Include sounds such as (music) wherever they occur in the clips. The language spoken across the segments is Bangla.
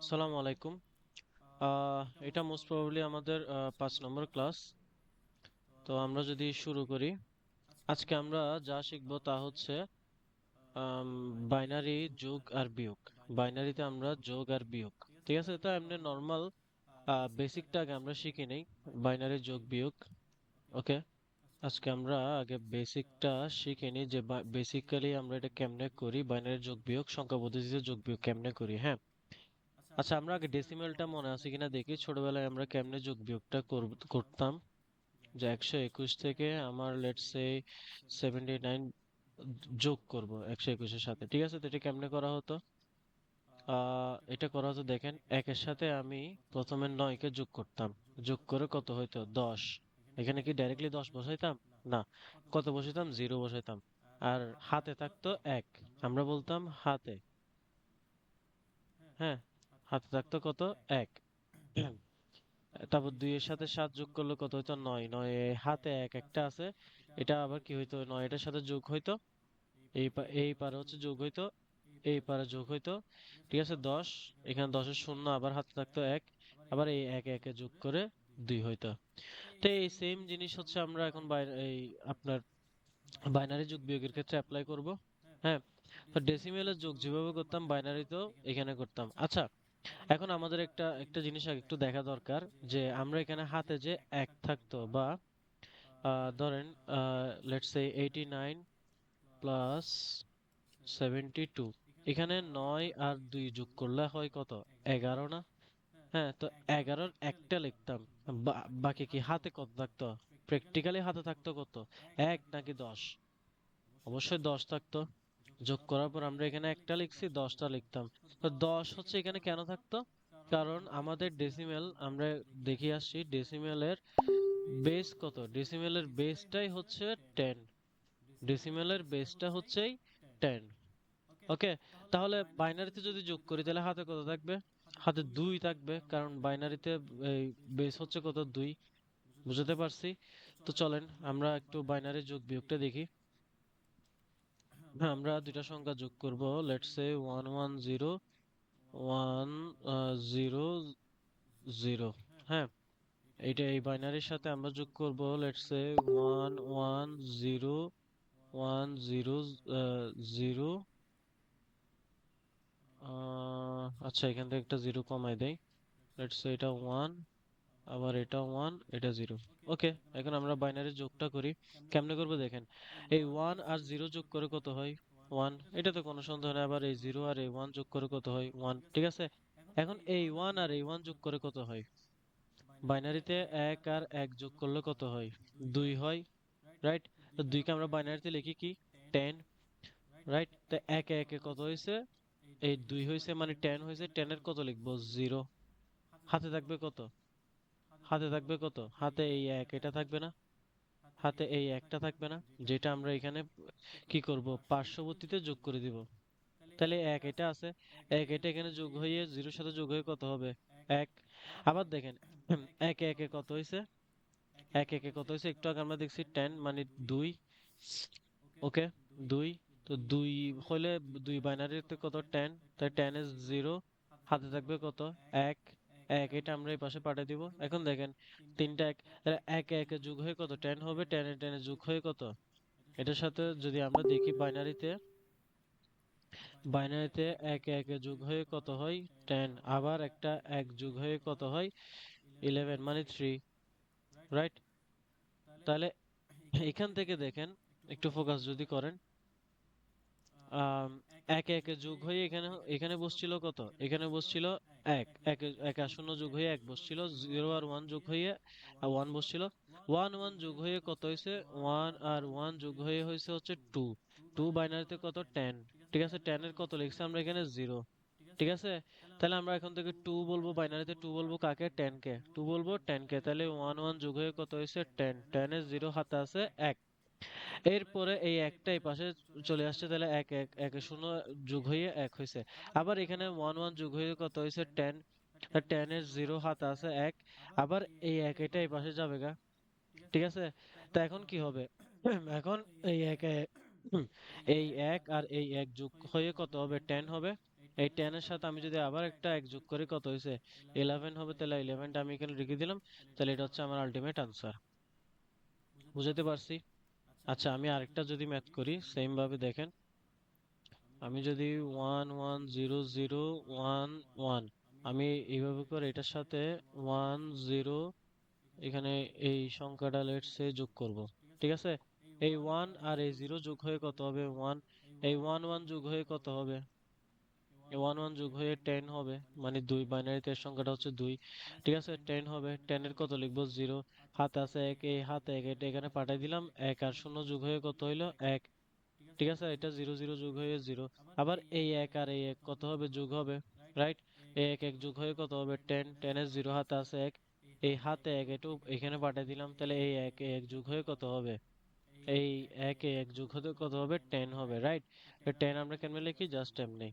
আসসালামু আলাইকুম। এটা মোস্ট প্রবাবলি আমাদের পাঁচ নম্বর ক্লাস তো আমরা যদি শুরু করি। আজকে আমরা যা শিখব তা হচ্ছে বাইনারি যোগ আর বিয়োগ। বাইনারিতে আমরা যোগ আর বিয়োগ। ঠিক আছে? তো এমনি নর্মাল বেসিকটা আগে আমরা শিখে নেই। বাইনারি যোগ বিয়োগ। ওকে আজকে আমরা আগে বেসিকটা শিখে নিই যে বেসিক্যালি আমরা এটা কেমনে করি? বাইনারি যোগ বিয়োগ সংখ্যা পদ্ধতিতে যোগ বিয়োগ কেমনে করি? হ্যাঁ? আচ্ছা আমরা আগে ডেসিমেলটা মনে আছে কিনা দেখি। ছোটবেলায় আমরা কেমনে যোগ বিয়োগটা করতাম? যে একশো একুশ থেকে আমার লেটস সে সেভেন্টি নাইন যোগ করব একশো একুশের সাথে। ঠিক আছে? তো এটা কেমনে করা হতো? এটা করা হতো দেখেন, একের সাথে আমি প্রথমে নয়কে যোগ করতাম। যোগ করে কত হইতো? দশ। এখানে কি ডাইরেক্টলি দশ বসাইতাম? না। কত বসাইতাম? জিরো বসাইতাম। আর হাতে থাকতো এক। আমরা বলতাম হাতে। হ্যাঁ? হাতে থাকতো কত? এক। (clears throat) তারপর দুইয়ের সাথে সাত যোগ করলে কত হইতো? নয়। নয় হাতে এক একটা আছে। এটা আবার কি হইতো? নয় এটার সাথে যোগ হইতো। এই এই পারে হচ্ছে যোগ হইতো। এই পারে যোগ হইতো। ঠিক আছে? দশ। এখানে দশের শূন্য আবার হাতে থাকতো এক। আবার এই এক একে যোগ করে দুই হইতো। তো এই সেম জিনিস হচ্ছে আমরা এখন এই আপনার বাইনারি যোগ বিয়োগের ক্ষেত্রে অ্যাপ্লাই করব। হ্যাঁ? তো ডেসিমেলের যোগ যেভাবে করতাম বাইনারি বাইনারিতেও এখানে করতাম। আচ্ছা এখন আমাদের একটা একটা জিনিস একটু দেখা দরকার যে আমরা এখানে হাতে যে এক থাকতো বা ধরেন let's say eighty nine plus seventy two এখানে নয় আর দুই যোগ করলে হয় কত? এগারো না? হ্যাঁ তো এগারোর একটা লিখতাম বাকি কি হাতে কত থাকতো? প্র্যাকটিক্যালি হাতে থাকতো কত? এক নাকি দশ? অবশ্যই দশ থাকতো। যোগ করার পর আমরা এখানে একটা লিখছি, দশটা লিখতাম। তো দশ হচ্ছে এখানে কেন থাকতো? কারণ আমাদের ডেসিমেল আমরা দেখে আসছি ডেসিমেলের বেস কত? ডেসিমেলের বেসটাই হচ্ছে টেন ডেসিমেলের বেসটা হচ্ছেই টেন ওকে তাহলে বাইনারিতে যদি যোগ করি, তাহলে হাতে কত থাকবে? হাতে দুই থাকবে, কারণ বাইনারিতে এই বেস হচ্ছে কত? দুই। বুঝতে পারছি? তো চলেন, আমরা একটু বাইনারি যোগ বিয়োগটা দেখি। আমরা দুইটা সংখ্যা যোগ করব। Let's say one one zero one zero zero হ্যাঁ এইটা এই বাইনারির সাথে আমরা যোগ করব। Let's say one one zero one zero zero আচ্ছা এখান থেকে একটা জিরো কমাই দেই। লেটস এটা ওয়ান আবার এটা ওয়ান এটা জিরো ওকে এখন আমরা বাইনারি যোগটা করি। কেমনে করব দেখেন? এই ওয়ান আর জিরো যোগ করে কত হয়? ওয়ান এটা তো কোনো সন্দেহ নেই, আবার এই জিরো আর এই ওয়ান যোগ করে কত হয়? ওয়ান ঠিক আছে? এখন এই ওয়ান আর এই ওয়ান যোগ করে কত হয়? বাইনারিতে এক আর এক যোগ করলে কত হয়? দুই হয় রাইট তো দুইকে আমরা বাইনারিতে লিখি কি? টেন রাইট তো একে একে কত হয়েছে? এই দুই হয়েছে মানে টেন হয়েছে। টেনের কত লিখব? জিরো হাতে থাকবে কত? হাতে থাকবে কত? হাতে এই এক, এটা থাকবে না। হাতে এই একটা থাকবে না, যেটা আমরা এখানে কি করব? পার্শ্ববর্তীতে যোগ করে দিব। তাহলে এক এটা আছে। এক এটা এখানে যোগ হয়ে জিরোর সাথে যোগ হয়ে কত হবে? এক। আবার দেখেন, এক একে কত হয়েছে? এক একে কত হয়েছে? একটু আগে আমরা দেখছি টেন মানে দুই। ওকে, দুই। তো দুই হলে দুই বাইনারিতে কত? টেন তাই টেন এর জিরো হাতে থাকবে কত? এক। এক, এটা আমরা এই পাশে পাঠিয়ে দিব। এখন দেখেন, তিনটা এক, তাহলে একে একে যোগ হয়ে কত? টেন হবে, টেনে টেনে যোগ হয়ে কত? এটার সাথে যদি আমরা দেখি বাইনারিতে বাইনারিতে একে একে যোগ হয়ে কত হয়? টেন, আবার একটা এক যোগ হয়ে কত হয়? ইলেভেন মানে থ্রি, রাইট? তাহলে এখান থেকে দেখেন, একটু ফোকাস যদি করেন একে একে যোগ হয়ে এখানে এখানে বসছিল কত? এখানে বসছিল এক এক এক আর শূন্য যোগ হয়ে এক বসছিল জিরো আর ওয়ান যোগ হয়ে ওয়ান বসছিল। ওয়ান ওয়ান যোগ হয়ে কত হয়েছে? ওয়ান আর ওয়ান যোগ হয়ে হয়েছে হচ্ছে টু টু বাইনারিতে কত? টেন ঠিক আছে টেন এর কত লিখছি? আমরা এখানে জিরো ঠিক আছে? তাহলে আমরা এখন থেকে টু বলব বাইনারিতে টু বলব কাকে? টেন কে। টু বলব টেন কে। তাহলে ওয়ান ওয়ান যোগ হয়ে কত হয়েছে? টেন টেন এর জিরো হাতে আছে এক। এরপরে এই একটা এই পাশে চলে আসছে, তাহলে এক এক, একে শূন্য যোগ হয়ে এক হয়েছে আবার এখানে ওয়ান ওয়ান যোগ হয়ে কত হয়েছে টেন টেন এর জিরো হাত আছে এক। আবার এই এক এটা এই পাশে যাবে গা। ঠিক আছে? তা এখন কি হবে? এখন এই এক এই এক আর এই এক যোগ হয়ে কত হবে? টেন হবে। এই টেনের সাথে আমি যদি আবার একটা এক যোগ করি, কত হয়েছে ইলেভেন হবে, তাহলে ইলেভেনটা আমি এখানে লিখে দিলাম। তাহলে এটা হচ্ছে আমার আলটিমেট আনসার বুঝাতে পারছি? আচ্ছা আমি আরেকটা যদি ম্যাথ করি সেম ভাবে দেখেন। আমি যদি one one zero zero one one আমি এইভাবে করে এটার সাথে ওয়ান জিরো এখানে এই সংখ্যাটা লেটসে যোগ করব, ঠিক আছে? এই ওয়ান আর এই জিরো যোগ হয়ে কত হবে? ওয়ান এই ওয়ান ওয়ান যোগ হয়ে কত হবে? ওয়ান ওয়ান যোগ হয়ে টেন হবে। মানে দুই বাইনারিতে সংখ্যাটা হচ্ছে দুই। ঠিক আছে? টেন হবে। টেনের কত লিখব? জিরো হাতে আছে এক, এই হাতে এক, এটা এখানে পাঠিয়ে দিলাম। এক আর শূন্য যোগ হয়ে কত হইল? এক। ঠিক আছে? এটা জিরো জিরো যোগ হয়ে জিরো আবার এই এক আর এই এক কত হবে? যোগ হবে। রাইট এই এক এক যোগ হয়ে কত হবে? টেন টেনের জিরো হাতে আছে এক। এই হাতে এক একটু এখানে পাঠিয়ে দিলাম। তাহলে এই এক এক যোগ হয়ে কত হবে? এই এক এক যোগ হতে কত হবে? টেন হবে। রাইট টেন আমরা কেমনে লিখি? জাস্ট এমনি।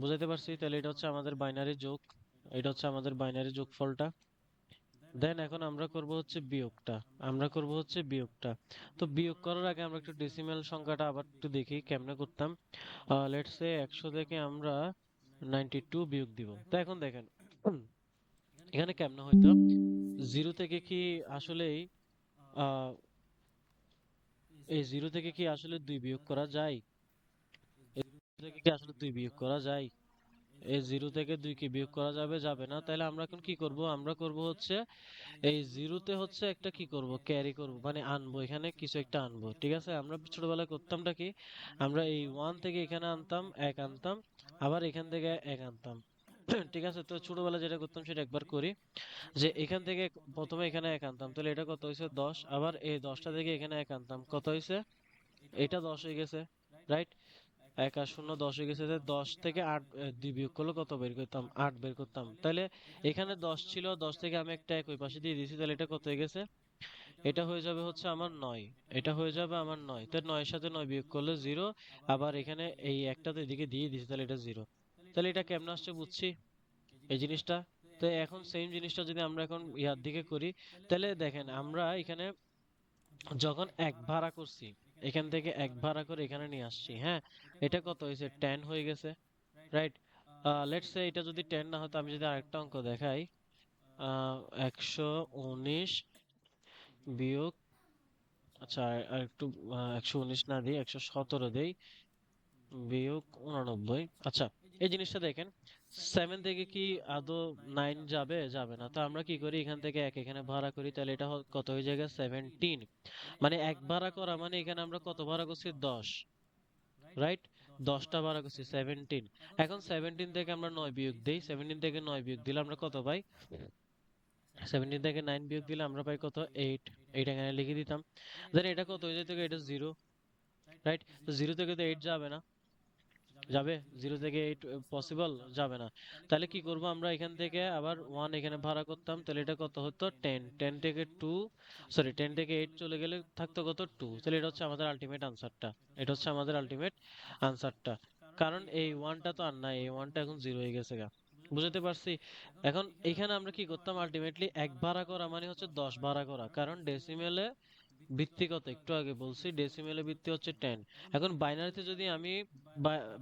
বুঝাতে পারছি, তাহলে এটা হচ্ছে আমাদের বাইনারি যোগ, এটা হচ্ছে আমাদের বাইনারি যোগফলটা। দেন এখন আমরা করব হচ্ছে বিয়োগটা, আমরা করব হচ্ছে বিয়োগটা। তো বিয়োগ করার আগে আমরা একটু ডেসিমেল সংখ্যাটা আবার একটু দেখি, কেমনে করতাম। লেটস সে একশো থেকে আমরা নাইনটি টু বিয়োগ দিব। তো এখন দেখেন, এখানে কেমনে হইতো? জিরো থেকে কি আসলেই এই জিরো থেকে কি আসলে দুই বিয়োগ করা যায়? থেকে কি আসলে দুই বিয়োগ করা যায়? এই জিরো থেকে দুই কি বিয়োগ করা যাবে? যাবে না। তাহলে আমরা এখন কি করব? আমরা করব হচ্ছে, এই জিরোতে হচ্ছে একটা কি করব? ক্যারি করব। মানে আনব। এখানে কিছু একটা আনব। ঠিক আছে? আমরা ছোটবেলায় করতামটা কি? আমরা এই ওয়ান থেকে এখানে আনতাম, এক আনতাম, আবার এখান থেকে এক আনতাম। (clears throat) ঠিক আছে? তো ছোটবেলায় যেটা করতাম সেটা একবার করি। যে এখান থেকে প্রথমে এখানে এক আনতাম। তাহলে এটা কত হয়েছে? দশ। আবার এই দশটা থেকে এখানে এক আনতাম। কত হয়েছে? এটা দশ হয়ে গেছে। রাইট এক আর শূন্য দশ গেছে তাহলে দশ থেকে আট দুই বিয়োগ করলে কত বের করতাম? আট বের করতাম। তাহলে এখানে দশ ছিল, দশ থেকে আমি একটা এক ওই পাশে দিয়ে দিয়েছি, তাহলে এটা কত হয়ে গেছে? এটা হয়ে যাবে হচ্ছে আমার নয়। এটা হয়ে যাবে আমার নয়। তো নয়ের সাথে নয় বিয়োগ করলে জিরো। আবার এখানে এই একটা তো এদিকে দিয়ে দিয়েছি, তাহলে এটা জিরো। তাহলে এটা কেমন আসছে বুঝছি? এই জিনিসটা? তো এখন সেম জিনিসটা যদি আমরা এখন ইয়ার দিকে করি, তাহলে দেখেন আমরা এখানে যখন এক ভাড়া করছি এখান থেকে এক ভাড়া করে এখানে নিয়ে আসছি হ্যাঁ? এটা কত? হয়েছে টেন হয়ে গেছে রাইট লেটস সে এটা যদি টেন না হতো, আমি যদি আরেকটা অঙ্ক দেখাই একশো উনিশ বিয়োগ আচ্ছা আর একটু একশো উনিশ না দিই, একশো সতেরো দিই, বিয়োগ উননব্বই আচ্ছা এই জিনিসটা দেখেন সেভেন থেকে কি আদৌ নাইন যাবে? যাবে না। তো আমরা কি করি? এখান থেকে এক এখানে ভাড়া করি। তাহলে এটা কত হয়ে যাবে? সেভেন্টিন মানে এক ভাড়া করা মানে এখানে আমরা কত ভাড়া করছি? দশ। রাইট দশটা ভাড়া করছি সেভেন্টিন এখন সেভেন্টিন থেকে আমরা নয় বিয়োগ দিই। সেভেন্টিন থেকে নয় বিয়োগ দিলে আমরা কত পাই? সেভেন্টিন থেকে নাইন বিয়োগ দিলে আমরা পাই কত? এইট এইট এখানে লিখে দিতাম। দেন এটা কত হয়ে যেত? এটা জিরো রাইট জিরো থেকে তো এইট যাবে না। যাবে জিরো থেকে এইট পসিবল যাবে না। তাহলে কি করব আমরা এখান থেকে? আবার ওয়ান এখানে ভাড়া করতাম, তাহলে এটা কত হতো? টেন টেন থেকে টু সরি টেন থেকে এইট চলে গেলে থাকতো কত? টু তাহলে এটা হচ্ছে আমাদের আলটিমেট আনসারটা এটা হচ্ছে আমাদের আলটিমেট আনসারটা কারণ এই ওয়ানটা তো আর নাই, এই ওয়ানটা এখন জিরো হয়ে গেছে গা। বুঝতে পারছি? এখন এখানে আমরা কি করতাম? আলটিমেটলি এক ভাড়া করা মানে হচ্ছে দশ ভাড়া করা। কারণ ডেসিমেলে ভিত্তি কত? একটু আগে বলছি ডেসিমেলে ভিত্তি হচ্ছে টেন এখন বাইনারিতে যদি আমি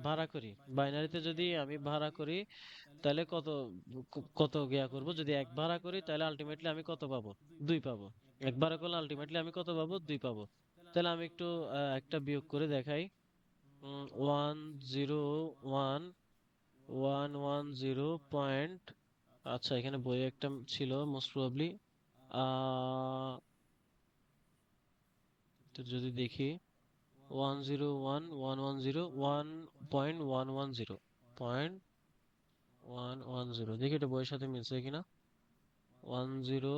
ভাড়া করি। বাইনারিতে যদি আমি ভাড়া করি, তাহলে কত কত গিয়া করব? যদি এক ভাড়া করি, তাহলে আলটিমেটলি আমি কত পাবো? দুই পাবো। এক ভাড়া করলে আলটিমেটলি আমি কত পাবো? দুই পাবো। তাহলে আমি একটু একটা বিয়োগ করে দেখাই। One zero one one one zero point আচ্ছা এখানে বই একটা ছিল মোস্ট প্রবাবলি তো যদি দেখি। One zero one one one zero one point one one zero point one one zero দেখি এটা বইয়ের সাথে মিলছে কিনা? One zero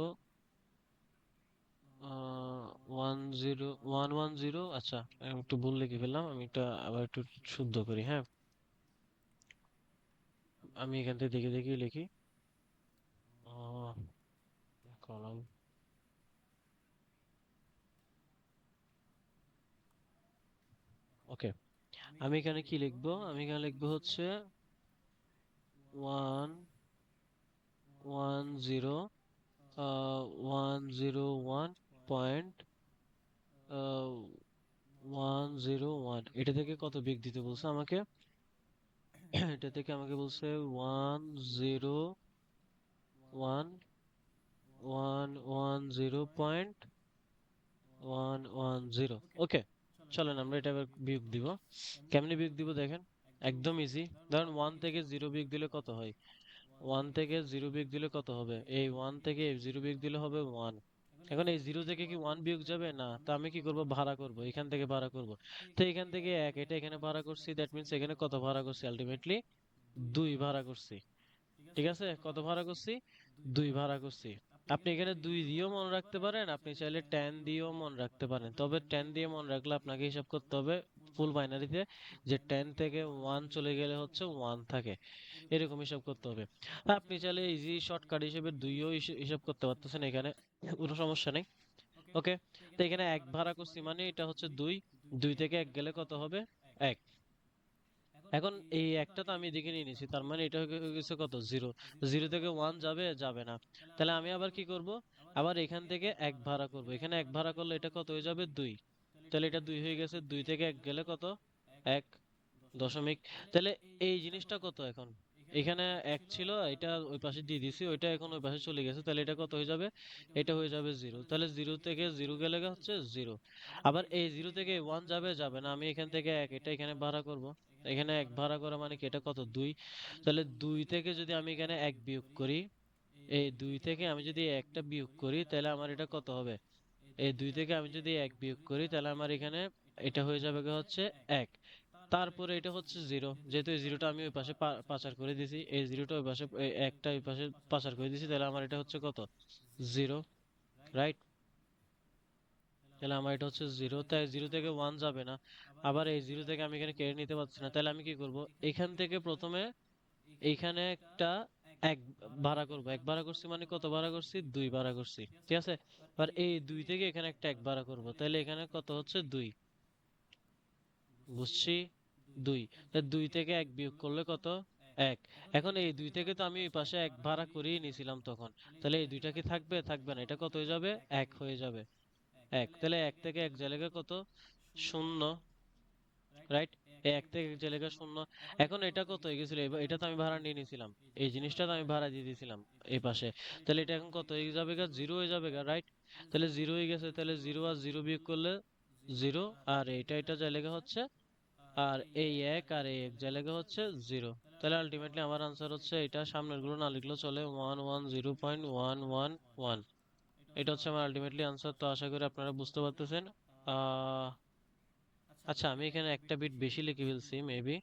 one zero one one zero আচ্ছা আমি একটু ভুল লিখে ফেললাম, আমি এটা আবার একটু শুদ্ধ করি হ্যাঁ? আমি এখান থেকে দেখে দেখে লিখি। কলাম ওকে আমি এখানে কি লিখব? আমি এখানে লিখব হচ্ছে one one zero one zero one point one zero one এটা থেকে কত বিগ দিতে বলছে আমাকে? (clears throat) এটা থেকে আমাকে বলছে one zero one one one zero point one one zero okay চলেন আমরা এটা এবার বিয়োগ দিব। কেমনে বিয়োগ দিব দেখেন? একদম ইজি ধরেন ওয়ান থেকে জিরো বিয়োগ দিলে কত হয়? ওয়ান থেকে জিরো বিয়োগ দিলে কত হবে? এই ওয়ান থেকে জিরো বিয়োগ দিলে হবে ওয়ান এখন এই জিরো থেকে কি ওয়ান বিয়োগ যাবে? না। তা আমি কি করব? ভাড়া করব। এখান থেকে ভাড়া করব। তো এখান থেকে এক, এটা এখানে ভাড়া করছি। দ্যাট মিন্স এখানে কত ভাড়া করছি? আলটিমেটলি দুই ভাড়া করছি। ঠিক আছে? কত ভাড়া করছি? দুই ভাড়া করছি। আপনি এখানে দুই দিয়েও মনে রাখতে পারেন, আপনি চাইলে টেন দিয়েও মনে রাখতে পারেন। তবে টেন দিয়ে মনে রাখলে আপনাকে হিসাব করতে হবে ফুল বাইনারিতে যে টেন থেকে ওয়ান চলে গেলে হচ্ছে ওয়ান থাকে। এরকম হিসাব করতে হবে। আপনি চাইলে ইজি শর্টকাট হিসেবে দুইও হিসে- হিসাব করতে পারতেছেন এখানে, কোনো সমস্যা নেই। ওকে তো এখানে এক ভাড়া করছি মানে এটা হচ্ছে দুই। দুই থেকে এক গেলে কত হবে? এক। এখন এই একটা তো আমি এদিকে নিয়ে নিয়েছি, তার মানে এটা গেছে কত? জিরো জিরো থেকে ওয়ান যাবে যাবে না। তাহলে আমি আবার কি করব? আবার এখান থেকে এক ভাড়া করব। এখানে এক ভাড়া করলে এটা কত হয়ে যাবে? দুই। তাহলে এটা দুই হয়ে গেছে, দুই থেকে এক গেলে কত? এক দশমিক। তাহলে এই জিনিসটা কত এখন? এখানে এক ছিল, এটা ওই পাশে দিয়ে দিছি, ওইটা এখন ওই পাশে চলে গেছে, তাহলে এটা কত হয়ে যাবে? এটা হয়ে যাবে জিরো তাহলে জিরো থেকে জিরো গেলে হচ্ছে জিরো আবার এই জিরো থেকে ওয়ান যাবে যাবে না, আমি এখান থেকে এক, এটা এখানে ভাড়া করব। এখানে এক ভাড়া করা মানে কি? এটা কত? দুই? তাহলে দুই থেকে যদি আমি এখানে এক বিয়োগ করি, এই দুই থেকে আমি যদি একটা বিয়োগ করি, তাহলে আমার এটা কত হবে? এই দুই থেকে আমি যদি এক বিয়োগ করি, তাহলে আমার এখানে এটা হয়ে যাবে হচ্ছে? এক। তারপরে এটা হচ্ছে জিরো। যেহেতু এই জিরোটা আমি ওই পাশে পাচার করে দিয়েছি, এই জিরোটা ওই পাশে একটা ওই পাশে পাচার করে দিয়েছি, তাহলে আমার এটা হচ্ছে কত? Zero, right? তাহলে আমার এটা হচ্ছে জিরো। তাই জিরো থেকে ওয়ান যাবে না। আবার এই জিরো থেকে আমি এখানে কেড়ে নিতে পারছি না, তাহলে আমি কি করব? এখান থেকে প্রথমে এইখানে একটা এক ভাড়া করব। এক ভাড়া করছি মানে কত ভাড়া করছি? দুই ভাড়া করছি, ঠিক আছে? আর এই দুই থেকে এখানে একটা এক ভাড়া করব, তাহলে এখানে কত হচ্ছে? দুই। বুঝছি? দুই। দুই থেকে এক বিয়োগ করলে কত? এক। এখন এই দুই থেকে তো আমি ওই পাশে এক ভাড়া করেই নিয়েছিলাম তখন। তাহলে এই দুইটা কি থাকবে? থাকবে না। এটা কত হয়ে যাবে? এক হয়ে যাবে। এক। তাহলে এক থেকে এক জায়গা কত? শূন্য। রাইট এক থেকে এক জায়গা শূন্য। এখন এটা কত হয়ে গেছিল এটা তো আমি ভাড়া নিয়ে নিয়েছিলাম। এই জিনিসটা তো আমি ভাড়া দিয়ে দিয়েছিলাম এই পাশে। তাহলে এটা এখন কত হয়ে যাবে গা? জিরো হয়ে যাবে গা রাইট তাহলে জিরো হয়ে গেছে তাহলে জিরো আর জিরো বিয়োগ করলে জিরো আর এইটা এটা জায়গা হচ্ছে আর এই এক আর এই এক জায়গা হচ্ছে জিরো তাহলে আলটিমেটলি আমার আনসার হচ্ছে এটা সামনেরগুলো না লিখলেও চলে one one zero point one one one এটা হচ্ছে আমার আলটিমেটলি আনসার তো আশা করি আপনারা বুঝতে পারতেছেন। আহ আচ্ছা আমি এখানে একটা বিট বেশি লিখে ফেলছি মেবি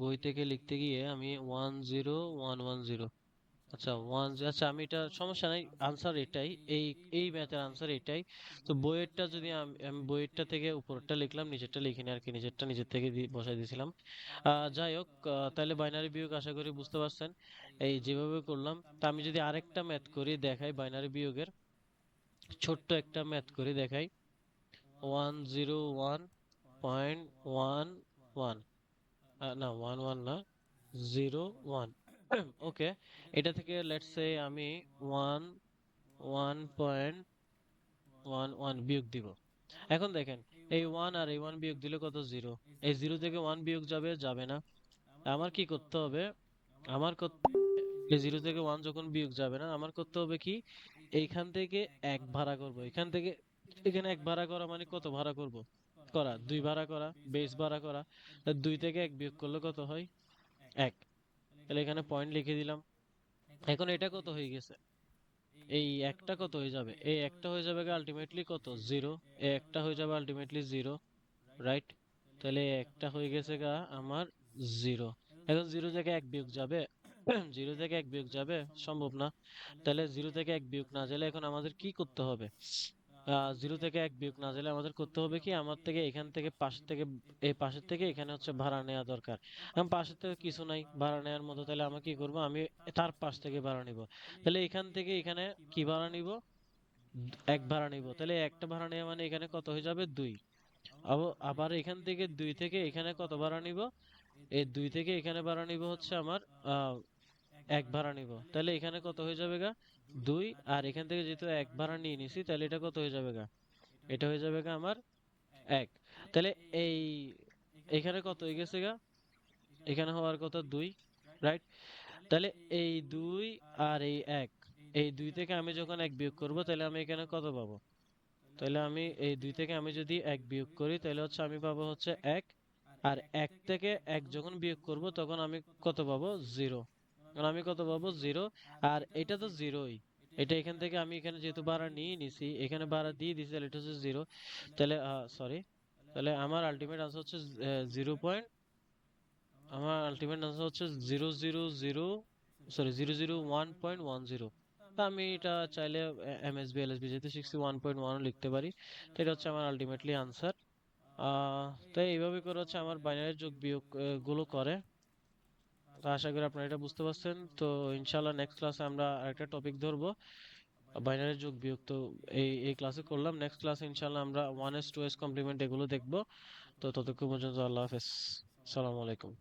বই থেকে লিখতে গিয়ে আমি one zero one one zero আচ্ছা ওয়ান আচ্ছা আমি এটা, সমস্যা নাই আনসার এটাই, এই এই ম্যাথের আনসার এটাই। তো বইয়েরটা যদি আমি বইয়েরটা থেকে উপরেরটা লিখলাম, নিচেরটা লিখিনি আর কি নিচেরটা নিজের থেকে বসাই দিয়েছিলাম। যাই হোক তাহলে বাইনারি বিয়োগ আশা করি বুঝতে পারছেন। এই যেভাবে করলাম, তা আমি যদি আরেকটা ম্যাথ করি, দেখাই বাইনারি বিয়োগের। ছোট্ট একটা ম্যাথ করে, দেখাই। One zero one point one one না ওয়ান ওয়ান না জিরো ওয়ান ওকে এটা থেকে লেটস সে আমি one one point one one বিয়োগ দিব। এখন দেখেন, এই ওয়ান আর এই ওয়ান বিয়োগ দিলে কত জিরো এই জিরো থেকে ওয়ান বিয়োগ যাবে যাবে না। আমার কি করতে হবে? আমার করতে জিরো থেকে ওয়ান যখন বিয়োগ যাবে না, আমার করতে হবে কি? এইখান থেকে এক ভাড়া করব। এখান থেকে এখানে এক ভাড়া করা মানে কত ভাড়া করব? করা, দুই ভাড়া করা বেস ভাড়া করা। দুই থেকে এক বিয়োগ করলে কত হয়? এক। তাহলে এখানে পয়েন্ট লিখে দিলাম। এখন এটা কত হয়ে গেছে? এই একটা কত হয়ে যাবে? এই একটা হয়ে যাবে আলটিমেটলি কত? জিরো এই একটা হয়ে যাবে আলটিমেটলি জিরো রাইট তাহলে একটা হয়ে গেছে গা আমার জিরো এখন জিরো থেকে এক বিয়োগ যাবে? জিরো থেকে এক বিয়োগ যাবে? সম্ভব না। তাহলে জিরো থেকে এক বিয়োগ না গেলে এখন আমাদের কি করতে হবে? জিরো থেকে এক বিয়োগ না গেলে আমাদের করতে হবে কি? আমার থেকে এখান থেকে পাশের থেকে, এই পাশের থেকে এখানে হচ্ছে ভাড়া নেওয়া দরকার। এখন পাশের থেকে কিছু নাই, ভাড়া নেওয়ার মতো, তাহলে আমি কি করব? আমি তার পাশ থেকে ভাড়া নিব। তাহলে এখান থেকে এখানে কি ভাড়া নিব? এক ভাড়া নিব। তাহলে একটা ভাড়া নেওয়া মানে এখানে কত হয়ে যাবে? দুই। আবার এখান থেকে দুই থেকে এখানে কত ভাড়া নিব? এই দুই থেকে এখানে ভাড়া নিব হচ্ছে আমার এক ভাড়া নিব। তাহলে এখানে কত হয়ে যাবে গা? দুই, আর এখান থেকে যেহেতু এক ভাড়া নিয়ে নিছি, তাহলে এটা কত হয়ে যাবে গা? এটা হয়ে যাবে গা আমার এক। তাহলে এই, এখানে কত হয়ে গেছে গা? এখানে হওয়ার কথা দুই রাইট তাহলে এই দুই আর এই এক, এই দুই থেকে আমি যখন এক বিয়োগ করব, তাহলে আমি এখানে কত পাবো? তাহলে আমি এই দুই থেকে আমি যদি এক বিয়োগ করি, তাহলে হচ্ছে আমি পাবো হচ্ছে এক, আর এক থেকে এক যখন বিয়োগ করব, তখন আমি কত পাবো? জিরো। আমি কত পাবো? জিরো আর এটা তো জিরোই এটা এখান থেকে আমি এখানে যেহেতু ভাড়া নিয়ে নিছি, এখানে ভাড়া দিয়ে দিছি, তাহলে এটা হচ্ছে জিরো তাহলে সরি তাহলে আমার আলটিমেট আনসার হচ্ছে জিরো পয়েন্ট আমার আলটিমেট আনসার হচ্ছে zero zero zero sorry zero zero one point one zero তা আমি এটা চাইলে এমএসবি এলএসবি যেহেতু সিক্সটি ওয়ান পয়েন্ট ওয়ানও লিখতে পারি। তো এটা হচ্ছে আমার আলটিমেটলি আনসার তো এইভাবে করে হচ্ছে আমার বাইনারি যোগ বিয়োগগুলো করে। তো আশা করি আপনারা এটা বুঝতে পারছেন। তো ইনশাল্লাহ নেক্সট ক্লাসে আমরা আরেকটা টপিক ধরবো। বাইনারি যোগ বিয়োগ তো এই এই ক্লাসে করলাম। নেক্সট ক্লাসে ইনশাল্লাহ আমরা one S two S complement এগুলো দেখব। তো ততক্ষণ পর্যন্ত আল্লাহ হাফেজ। সালামু আলাইকুম।